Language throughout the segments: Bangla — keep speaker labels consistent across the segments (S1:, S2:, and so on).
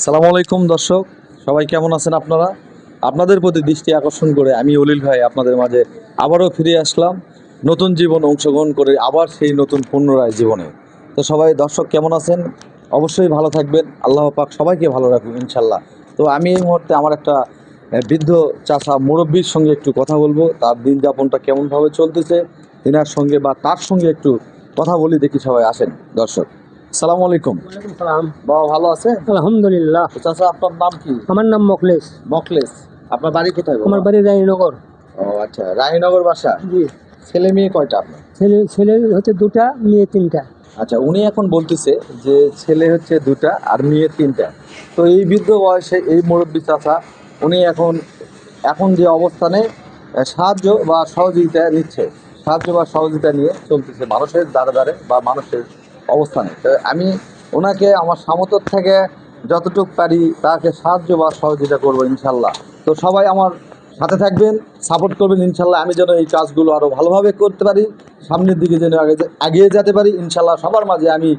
S1: সালামু আলাইকুম, দর্শক। সবাই কেমন আছেন আপনারা? আপনাদের প্রতি দৃষ্টি আকর্ষণ করে আমি অলিল ভাই আপনাদের মাঝে আবারও ফিরে আসলাম নতুন জীবন অংশগ্রহণ করে আবার সেই নতুন পুনরায় জীবনে। তো সবাই, দর্শক কেমন আছেন? অবশ্যই ভালো থাকবেন। আল্লাহ পাক সবাইকে ভালো রাখুন ইনশাল্লাহ তো আমি এই মুহূর্তে আমার একটা বৃদ্ধ চাষা মুরব্বীর সঙ্গে একটু কথা বলব। তার দিন যাপনটা কেমনভাবে চলতেছে, তিনার সঙ্গে বা তার সঙ্গে একটু কথা বলি, দেখি সবাই আসেন, দর্শক। সালামু আলাইকুম।
S2: সালাম।
S1: বাবা ভালো আছে?
S2: আলহামদুলিল্লাহ।
S1: চাচা আপনার নাম কি?
S2: আমার নাম মকলেশ।
S1: মকলেস আপনার বাড়ি কোথায় বাবা?
S2: আমার বাড়ি রানীনগর।
S1: ও আচ্ছা রায়নগর বাসা?
S2: জি।
S1: ছেলে মেয়ে কয়টা আপনার?
S2: ছেলে ছেলে হচ্ছে দুটা মেয়ে তিনটা।
S1: আচ্ছা উনি এখন বলতেছে যে ছেলে হচ্ছে দুটা আর মেয়ে তিনটা। তো এই বৃদ্ধ বয়সে এই মুরব্বী চাচা উনি এখন এখন যে অবস্থানে সাহায্য বা সহযোগিতা নিচ্ছে সাহায্য বা সহযোগিতা নিয়ে চলতেছে মানুষের দ্বারে দ্বারে বা মানুষের অবস্থানে। আমি ওনাকে আমার সামর্থ্য থেকে যতটুকু পারি তাকে সাহায্য বা সহযোগিতা করব ইনশাল্লাহ। তো সবাই আমার সাথে থাকবেন, সাপোর্ট করবেন ইনশাল্লাহ। আমি যেন এই কাজগুলো আরও ভালোভাবে করতে পারি, সামনের দিকে যেন আগে এগিয়ে যেতে পারি, ইনশাল্লাহ সবার মাঝে আমি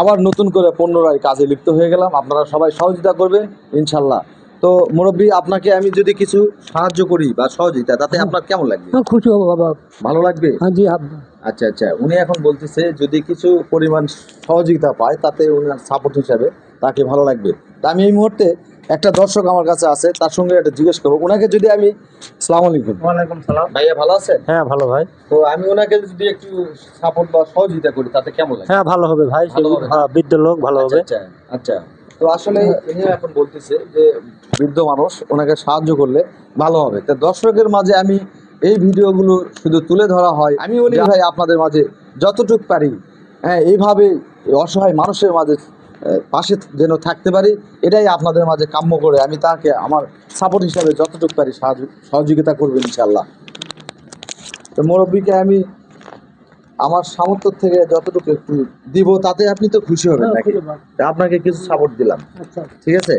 S1: আবার নতুন করে পুনরায় কাজে লিপ্ত হয়ে গেলাম। আপনারা সবাই সহযোগিতা করবেন ইনশাল্লাহ। তো মুরব্বী আপনাকে আমি যদি কিছু সাহায্য করি বা সহযোগিতা তাতে আপনার কেমন লাগবে?
S2: হ্যাঁ, খুশি হব বাবা।
S1: ভালো লাগবে?
S2: হ্যাঁ জি
S1: আচ্ছা আচ্ছা। উনি এখন বলতেছে যদি কিছু পরিমাণ সহযোগিতা পায় তাতে উনার সাপোর্ট হিসাবে তাকে ভালো লাগবে। তা আমি এই মুহূর্তে একটা দর্শক আমার কাছে আছে তার সঙ্গে একটা জিজ্ঞেস করব। ওনাকে যদি আমি সালাম আলাইকুম।
S2: ওয়ালাইকুম সালাম।
S1: ভাইয়া ভালো আছেন
S2: হ্যাঁ ভালো ভাই।
S1: তো আমি ওনাকে যদি একটু সাপোর্ট বা সহযোগিতা করি তাতে কেমন লাগে
S2: হ্যাঁ ভালো হবে ভাই। হ্যাঁ, বৃদ্ধ লোক ভালো হবে।
S1: আচ্ছা আচ্ছা, আচ্ছা। তো আসলে এখন বলতেছে যে বৃদ্ধ মানুষ ওনাকে সাহায্য করলে ভালো হবে। তো দর্শকের মাঝে আমি এই ভিডিওগুলো শুধু তুলে ধরা হয়। আমি বলি ভাই আপনাদের মাঝে যতটুক পারি। হ্যাঁ এইভাবে অসহায় মানুষের মাঝে পাশে যেন থাকতে পারি এটাই আপনাদের মাঝে কাম্য করে আমি তাকে আমার সাপোর্ট হিসাবে যতটুকু পারি সাহায্য- সহযোগিতা করবেন ইনশাল্লাহ তো মুরব্বীকে আমি আমার সামর্থ্য থেকে যতটুকু একটু দিব তাতে আপনি তো খুশি হবেন
S2: হ্যাঁ,
S1: নাকি। তা আপনাকে কিছু সাপোর্ট দিলাম।
S2: আচ্ছা।
S1: ঠিক আছে?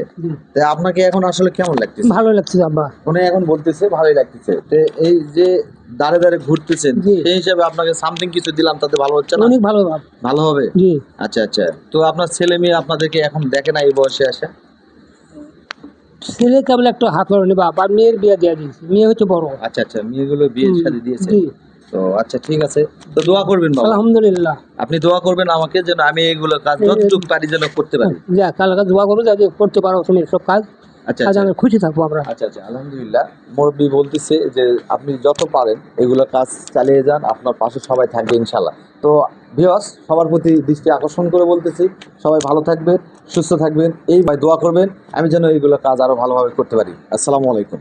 S1: তাই আপনাকে এখন আসলে কেমন লাগতেছে?
S2: ভালো লাগছে আব্বা।
S1: উনি এখন বলতেছে ভালোই লাগতেছে। তো এই যে দাঁড়ে দাঁড়ে ঘুরতেছেন সেই হিসাবে আপনাকে সামথিং কিছু দিলাম তাতে ভালো হচ্ছে না?
S2: অনেক ভালো
S1: ভালো হবে? আচ্ছা আচ্ছা। তো আপনার ছেলে মেয়ে আপনাদেরকে এখন দেখে না এই বয়সে আসে?
S2: ছেলে কেবল একটু হাত বাড়ানি আর মেয়ের বিয়ে দিয়ে দিয়েছি। মেয়ে হচ্ছে বড়।
S1: আচ্ছা আচ্ছা। মেয়েগুলো বিয়ে শাদী দিয়েছে। তো আচ্ছা ঠিক আছে। তো দোয়া করবেন বাবা।
S2: আলহামদুলিল্লাহ।
S1: আপনি দোয়া করবেন আমাকে যেন আমি এইগুলো কাজ যতটুকু পারি যেন করতে পারি।
S2: যা কালকে দোয়া করো যাতে করতে পারো তুমি সব কাজ।
S1: আচ্ছা আচ্ছা।
S2: আমি খুশি থাকব আমরা।
S1: আচ্ছা আচ্ছা আলহামদুলিল্লাহ। মুরব্বী বলতেছে যে আপনি যত পারেন এগুলো কাজ চালিয়ে যান আপনার পাশে সবাই থাকবে ইনশাল্লাহ তো ভিওস সবার প্রতি দৃষ্টি আকর্ষণ করে বলতেছি সবাই ভালো থাকবেন সুস্থ থাকবেন এই ভাই দোয়া করবেন আমি যেন এইগুলো কাজ আরও ভালোভাবে করতে পারি। আসসালামু আলাইকুম।